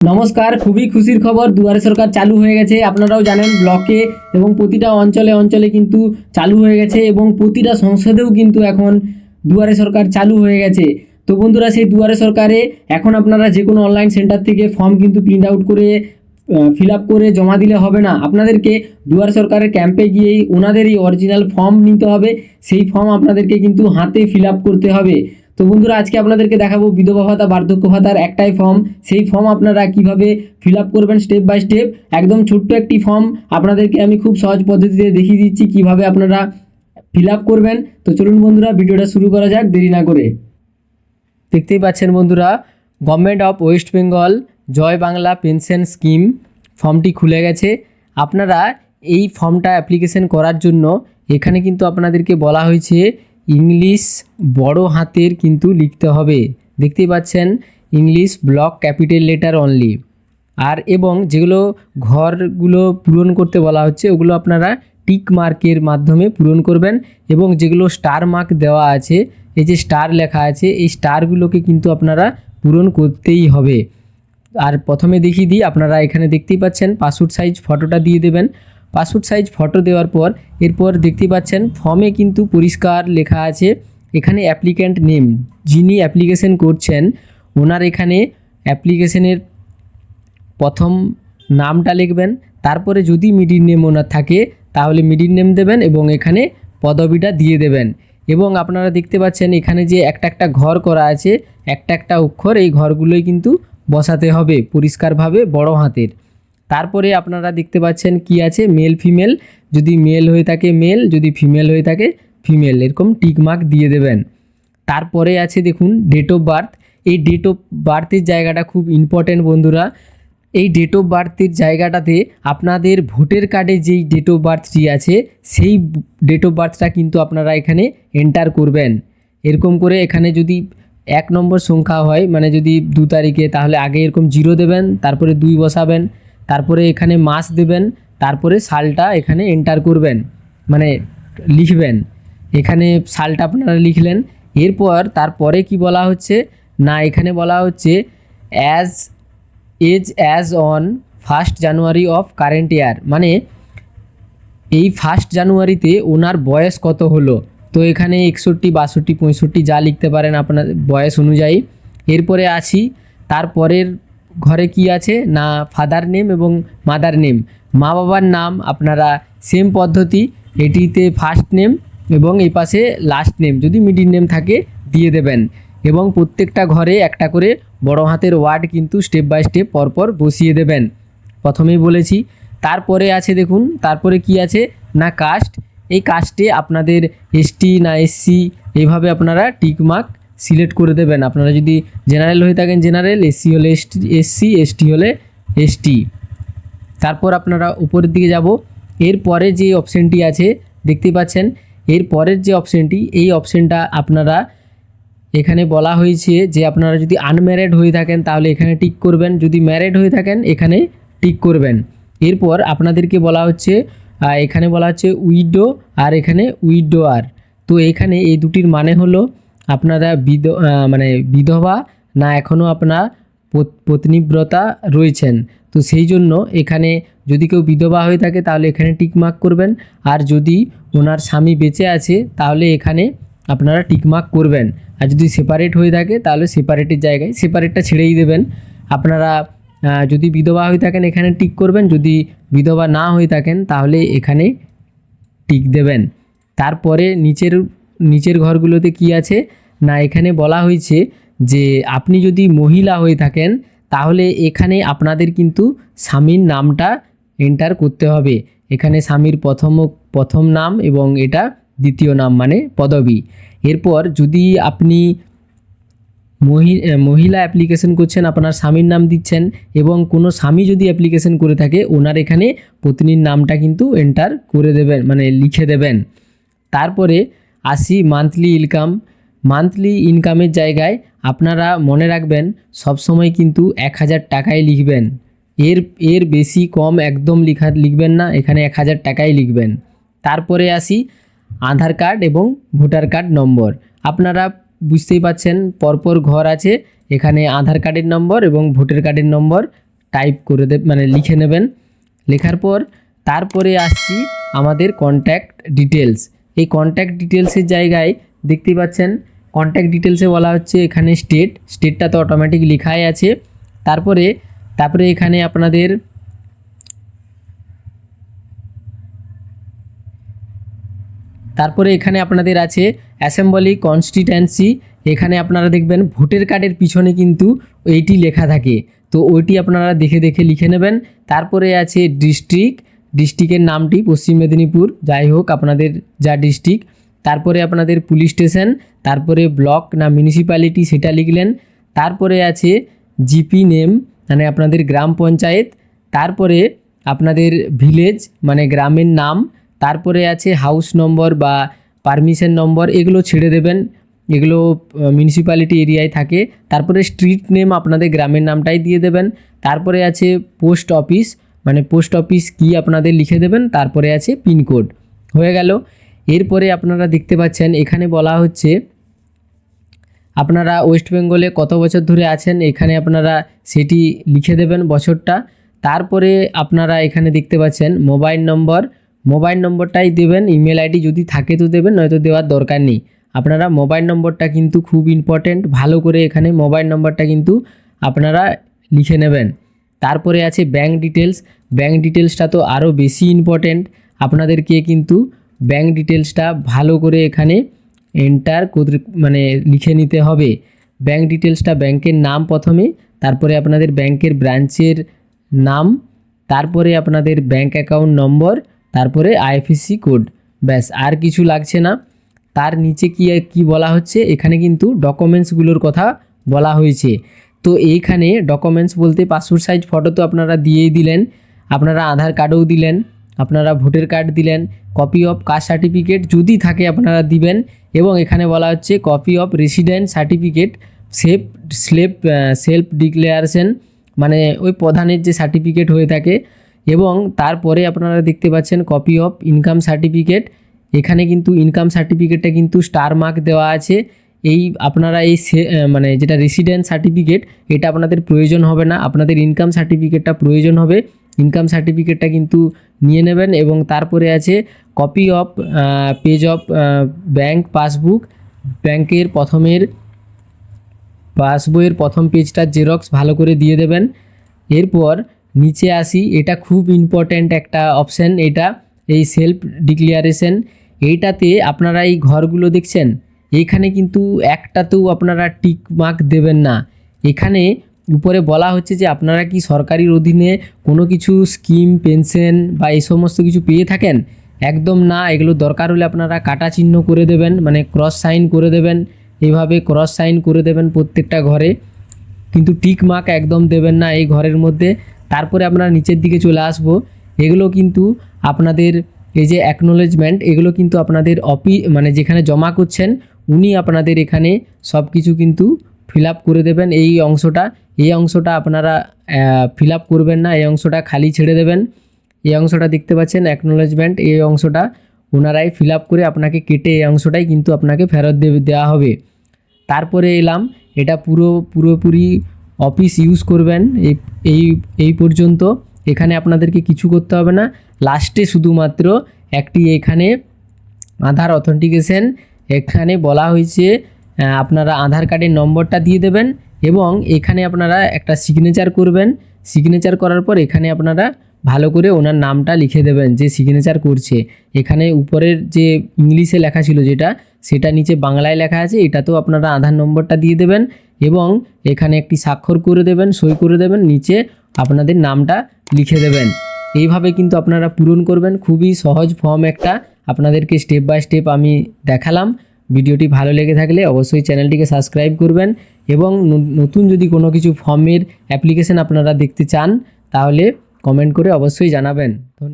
নমস্কার, খুবই খুশির খবর। দুয়ারে সরকার চালু হয়ে গেছে। আপনারাও জানেন, ব্লকে এবং প্রতিটা অঞ্চলে অঞ্চলে কিন্তু চালু হয়ে গেছে এবং প্রতিটা সংসদেও কিন্তু এখন দুয়ারে সরকার চালু হয়ে গেছে। তো বন্ধুরা, সেই দুয়ারে সরকারে এখন আপনারা যে কোনো অনলাইন সেন্টার থেকে ফর্ম কিন্তু প্রিন্ট আউট করে ফিল আপ করে জমা দিলে হবে না। আপনাদেরকে দুয়ারে সরকারের ক্যাম্পে গিয়েই ওনাদেরই অরিজিনাল ফর্ম নিতে হবে। সেই ফর্ম আপনাদেরকে কিন্তু হাতে ফিল আপ করতে হবে। তো বন্ধুরা, আজকে আপনাদেরকে দেখাবো বিধবা ভাতা, বার্ধক্য ভাতার একটাই ফর্ম সেই ফর্ম আপনারা কীভাবে ফিল আপ করবেন স্টেপ বাই স্টেপ একদম ছোট্ট একটি ফর্ম আপনাদেরকে আমি খুব সহজ পদ্ধতিতে দেখিয়ে দিচ্ছি কীভাবে আপনারা ফিল আপ করবেন। তো চলুন বন্ধুরা, ভিডিওটা শুরু করা যাক, দেরি না করে। দেখতেই পাচ্ছেন বন্ধুরা government of West Bengal Joy Bangla pension scheme ফর্মটি খুলে গেছে। আপনারা এই ফর্মটা অ্যাপ্লিকেশন করার জন্য এখানে কিন্তু আপনাদেরকে বলা হয়েছে ইংলিশ বড় হাতের কিন্তু লিখতে হবে। দেখতেই পাচ্ছেন, English block capital letter only আর এবং যেগুলো ঘরগুলো পূরণ করতে বলা হচ্ছে, ওগুলো আপনারা টিক মার্কের মাধ্যমে পূরণ করবেন এবং যেগুলো স্টার মার্ক দেওয়া আছে, এই যে স্টার লেখা আছে, এই স্টারগুলোকে কিন্তু আপনারা পূরণ করতেই হবে। আর প্রথমে দেখিয়ে দিই, আপনারা এখানে দেখতেই পাচ্ছেন পাসপোর্ট সাইজ ফটোটা দিয়ে দেবেন। পাসপোর্ট সাইজ ফটো দেওয়ার পর এরপর দেখতে পাচ্ছেন ফর্মে কিন্তু পরিষ্কার লেখা আছে, এখানে অ্যাপ্লিক্যান্ট নেম যিনি অ্যাপ্লিকেশন করছেন, ওনার এখানে অ্যাপ্লিকেশনের প্রথম নামটা লিখবেন, তারপরে যদি মিডিল নেম ওনার থাকে, তাহলে মিডিল নেম দেবেন এবং এখানে পদবিটা দিয়ে দেবেন। এবং আপনারা দেখতে পাচ্ছেন এখানে যে একটা একটা ঘর করা আছে, একটা একটা অক্ষর, এই ঘরগুলোই কিন্তু বসাতে হবে পরিষ্কারভাবে বড় হাতের। তারপরে আপনারা দেখতে পাচ্ছেন কি আছে মেল ফিমেল যদি মেল হয়ে থাকে মেল যদি ফিমেল হয়ে থাকে ফিমেল এরকম টিক মার্ক দিয়ে দেবেন। তারপরে আছে দেখুন ডেট অফ বার্থ এই ডেট অফ বার্থের জায়গাটা খুব ইম্পর্ট্যান্ট বন্ধুরা। এই ডেট অফ বার্থের জায়গাটাতে আপনাদের ভোটের কার্ডে যেই ডেট অফ বার্থটি আছে, সেই ডেট অফ বার্থটা কিন্তু আপনারা এখানে এন্টার করবেন। এরকম করে এখানে যদি এক নম্বর সংখ্যা হয় মানে যদি দু তারিখে, তাহলে আগে এরকম জিরো দেবেন, তারপরে দুই বসাবেন। তারপরে এখানে মাস দেবেন, তারপরে সালটা এখানে এন্টার করবেন মানে লিখবেন। এখানে সালটা আপনারা লিখলেন। এরপর তারপরে কি বলা হচ্ছে? না, এখানে বলা হচ্ছে as age as on first January of current year মানে এই ফার্স্ট জানুয়ারিতে ওনার বয়স কত হলো? তো এখানে একষট্টি, বাষট্টি, পঁয়ষট্টি যা লিখতে পারেন আপনার বয়স অনুযায়ী। এরপরে আছি তারপরের ঘরে কি আছে? না ফাদার নেম এবং মাদার নেম মা বাবার নাম আপনারা সেম পদ্ধতি, এটিতে ফার্স্ট নেম এবং এই পাশে লাস্ট নেম যদি মিডিল নেম থাকে, দিয়ে দেবেন। এবং প্রত্যেকটা ঘরে একটা করে বড় হাতের ওয়ার্ড কিন্তু স্টেপ বাই স্টেপ পরপর বসিয়ে দেবেন। প্রথমেই বলেছি, তারপরে আছে দেখুন, তারপরে কি আছে? না কাস্ট এই কাস্টে আপনাদের এসটি না এসসি এইভাবে আপনারা টিক মার্ক সিলেক্ট করে দেবেন। আপনারা যদি জেনারেল হয়ে থাকেন, জেনারেল, এসসি হলে এসটি, এসসি, এসটি হলে এসটি। তারপর আপনারা উপরের দিকে যাব। এরপরে যে অপশানটি আছে দেখতেই পাচ্ছেন, এর পরের যে অপশানটি, এই অপশানটা আপনারা এখানে বলা হয়েছে যে আপনারা যদি আনম্যারিড হয়ে থাকেন, তাহলে এখানে টিক করবেন। যদি ম্যারিড হয়ে থাকেন, এখানে টিক করবেন। এরপর আপনাদেরকে বলা হচ্ছে এখানে বলা হচ্ছে উইডো আর এখানে উইডো আর তো এখানে এই দুটির মানে হলো আপনারা বিধ মানে বিধবা না এখনও আপনার পত্নীব্রতা রয়েছেন। তো সেই জন্য এখানে যদি কেউ বিধবা হয়ে থাকে তাহলে এখানে টিকমার্ক করবেন। আর যদি ওনার স্বামী বেঁচে আছে তাহলে এখানে আপনারা টিকমার্ক করবেন। আর যদি সেপারেট হয়ে থাকে তাহলে সেপারেটের জায়গায় সেপারেটটা ছেড়েই দেবেন। আপনারা যদি বিধবা হয়ে থাকেন এখানে টিক করবেন। যদি বিধবা না হয়ে থাকেন তাহলে এখানে টিক দেবেন। তারপরে নিচের নিচের ঘরগুলোতে কি আছে? না, এখানে বলা হয়েছে যে আপনি যদি মহিলা হয়ে থাকেন, তাহলে এখানে আপনাদের কিন্তু স্বামীর নামটা এন্টার করতে হবে। এখানে স্বামীর প্রথম প্রথম নাম এবং এটা দ্বিতীয় নাম মানে পদবী। এরপর যদি আপনি মহি- মহিলা অ্যাপ্লিকেশন করছেন, আপনার স্বামীর নাম দিচ্ছেন এবং কোনো স্বামী যদি অ্যাপ্লিকেশন করে থাকে, ওনার এখানে পত্নীর নামটা কিন্তু এন্টার করে দেবেন মানে লিখে দেবেন। তারপরে আসি মান্থলি ইনকাম মান্থলি ইনকামের জায়গায় আপনারা মনে রাখবেন, সবসময় কিন্তু এক হাজার টাকাই লিখবেন। এর এর বেশি কম একদম লিখা, লিখবেন না, এখানে এক হাজার টাকাই লিখবেন। তারপরে আসি আধার কার্ড এবং ভোটার কার্ড নম্বর। আপনারা বুঝতেই পাচ্ছেন, পরপর ঘর আছে, এখানে আধার কার্ডের নম্বর এবং ভোটার কার্ডের নম্বর টাইপ করে দে মানে লিখে নেবেন। লেখার পর, তারপরে আসছি আমাদের কন্ট্যাক্ট ডিটেলস এই কন্ট্যাক্ট ডিটেলসের জায়গায় দেখতে পাচ্ছেন কন্ট্যাক্ট ডিটেলসে বলা হচ্ছে এখানে স্টেট স্টেটটা তো অটোমেটিক লেখাই আছে। তারপরে তারপরে এখানে আপনাদের তারপরে এখানে আপনাদের আছে অ্যাসেম্বলি কনস্টিট্যান্সি এখানে আপনারা দেখবেন ভোটের কার্ডের পিছনে কিন্তু এইটি লেখা থাকে। তো ওইটি আপনারা দেখে দেখে লিখে নেবেন। তারপরে আছে ডিস্ট্রিক্ট ডিস্ট্রিক্টের নামটি পশ্চিম মেদিনীপুর। যাই হোক, আপনাদের যা ডিস্ট্রিক্ট, তারপরে আপনাদের পুলিশ স্টেশন, তারপরে ব্লক না মিউনিসিপ্যালিটি সেটা লিখলেন, তারপরে আছে জিপি নেম মানে আপনাদের গ্রাম পঞ্চায়েত, তারপরে আপনাদের ভিলেজ মানে গ্রামের নাম, তারপরে আছে হাউস নম্বর বা পারমিশন নম্বর, এগুলো ছেড়ে দেবেন, এগুলো মিউনিসিপ্যালিটি এরিয়ায় থাকে, তারপরে স্ট্রিট নেম আপনাদের গ্রামের নামটাই দিয়ে দেবেন, তারপরে আছে পোস্ট অফিস মানে পোস্ট অফিস কি আপনাদের লিখে দেবেন, তারপরে আছে পিনকোড হয়ে গেল। এরপরে আপনারা দেখতে পাচ্ছেন, এখানে বলা হচ্ছে, আপনারা ওয়েস্ট বেঙ্গলে কত বছর ধরে আছেন, এখানে আপনারা সেটি লিখে দেবেন বছরটা। তারপরে আপনারা এখানে দেখতে পাচ্ছেন, মোবাইল নম্বর, মোবাইল নম্বরটাই দেবেন, ইমেল আইডি যদি থাকে তো দেবেন, নয়তো দেওয়ার দরকার নেই। আপনারা মোবাইল নম্বরটা কিন্তু খুব ইম্পর্ট্যান্ট ভালো করে এখানে মোবাইল নম্বরটা কিন্তু আপনারা লিখে নেবেন। তারপরে আছে ব্যাঙ্ক ডিটেলস ব্যাঙ্ক ডিটেলসটা তো আরও বেশি ইম্পর্ট্যান্ট আপনাদেরকে কিন্তু ব্যাঙ্ক ডিটেলসটা ভালো করে এখানে এন্টার মানে লিখে নিতে হবে। ব্যাঙ্ক ডিটেলসটা ব্যাংকের নাম প্রথমে, তারপরে আপনাদের ব্যাংকের ব্রাঞ্চের নাম, তারপরে আপনাদের ব্যাঙ্ক অ্যাকাউন্ট নম্বর তারপরে আইএফএসসি কোড ব্যাস, আর কিছু লাগছে না। তার নিচে কি কি বলা হচ্ছে? এখানে কিন্তু ডকুমেন্টসগুলোর কথা বলা হয়েছে। তো এইখানে ডকুমেন্টস বলতে পাসপোর্ট সাইজ ফটো তো আপনারা দিয়েই দিলেন, আপনারা আধার কার্ডও দিলেন, আপনারা ভোটার কার্ড দিলেন কপি অফ কাস্ট সার্টিফিকেট যদি থাকে আপনারা দিবেন, এবং এখানে বলা হচ্ছে copy of resident certificate self স্লেপ self declaration মানে ওই প্রধানের যে সার্টিফিকেট হয়ে থাকে, এবং তারপরে আপনারা দেখতে পাচ্ছেন কপি অফ ইনকাম সার্টিফিকেট এখানে কিন্তু ইনকাম সার্টিফিকেটটা কিন্তু স্টার মার্ক দেওয়া আছে এই আপনারা এই মানে যেটা রেসিডেন্ট সার্টিফিকেট এটা আপনাদের প্রয়োজন হবে না। আপনাদের ইনকাম সার্টিফিকেটটা প্রয়োজন হবে। ইনকাম সার্টিফিকেটটা কিন্তু নিয়ে নেবেন এবং তারপরে আছে copy of page of bank passbook ব্যাংকের প্রথমের পাসবইয়ের প্রথম পেজটার জেরক্স ভালো করে দিয়ে দেবেন। এরপর নিচে আসি, এটা খুব ইম্পর্ট্যান্ট একটা অপশান এটা এই সেলফ ডিক্লিয়ারেশন এইটাতে আপনারা এই ঘরগুলো দেখছেন? এইখানে কিন্তু একটাতেও আপনারা টিক মার্ক দেবেন না। এখানে উপরে বলা হচ্ছে যে আপনারা কি সরকারির অধীনে কোনো কিছু স্কিম পেনশন বা এই সমস্ত কিছু পেয়ে থাকেন? একদম না, এগুলো দরকার হলে আপনারা কাটা চিহ্ন করে দেবেন মানে ক্রস সাইন করে দেবেন। এভাবে ক্রস সাইন করে দেবেন প্রত্যেকটা ঘরে। কিন্তু টিক মার্ক একদম দেবেন না এই ঘরের মধ্যে। তারপরে আমরা নিচের দিকে চলে আসব। এগুলো কিন্তু আপনাদের এই যে অ্যাকনোলেজমেন্ট এগুলো কিন্তু আপনাদের অফি মানে যেখানে জমা করছেন উনি আপনাদের এখানে সব কিছু কিন্তু ফিল করে দেবেন। এই অংশটা এই অংশটা আপনারা ফিল করবেন না, এই অংশটা খালি ছেড়ে দেবেন। এই অংশটা দেখতে পাচ্ছেন অ্যাকনোলেজমেন্ট এই অংশটা ওনারাই ফিল করে আপনাকে কেটে এই অংশটাই কিন্তু আপনাকে ফেরত দেওয়া হবে। তারপরে এলাম, এটা পুরো, পুরোপুরি অফিস ইউজ করবেন। এই এই এই পর্যন্ত এখানে আপনাদেরকে কিছু করতে হবে না। লাস্টে শুধুমাত্র একটি এখানে আধার অথেন্টিকেশন এখানে বলা হয়েছে আপনারা আধার কার্ডের নম্বরটা দিয়ে দেবেন এবং এখানে আপনারা একটা সিগনেচার করবেন। সিগনেচার করার পর এখানে আপনারা ভালো করে ওনার নামটা লিখে দেবেন যে সিগনেচার করছে। এখানে উপরের যে ইংলিশে লেখা ছিল যেটা, সেটা নিচে বাংলায় লেখা আছে, এটাতেও আপনারা আধার নম্বরটা দিয়ে দেবেন এবং এখানে একটি স্বাক্ষর করে দেবেন, সই করে দেবেন, নিচে আপনাদের নামটা লিখে দেবেন। এইভাবে কিন্তু আপনারা পূরণ করবেন। খুবই সহজ ফর্ম একটা আপনাদেরকে স্টেপ বাই স্টেপ আমি দেখালাম। ভিডিওটি ভালো লেগে থাকলে অবশ্যই চ্যানেলটিকে সাবস্ক্রাইব করবেন এবং নতুন যদি কোনো কিছু ফর্মের অ্যাপ্লিকেশন আপনারা দেখতে চান, তাহলে কমেন্ট করে অবশ্যই জানাবেন। ধন্যবাদ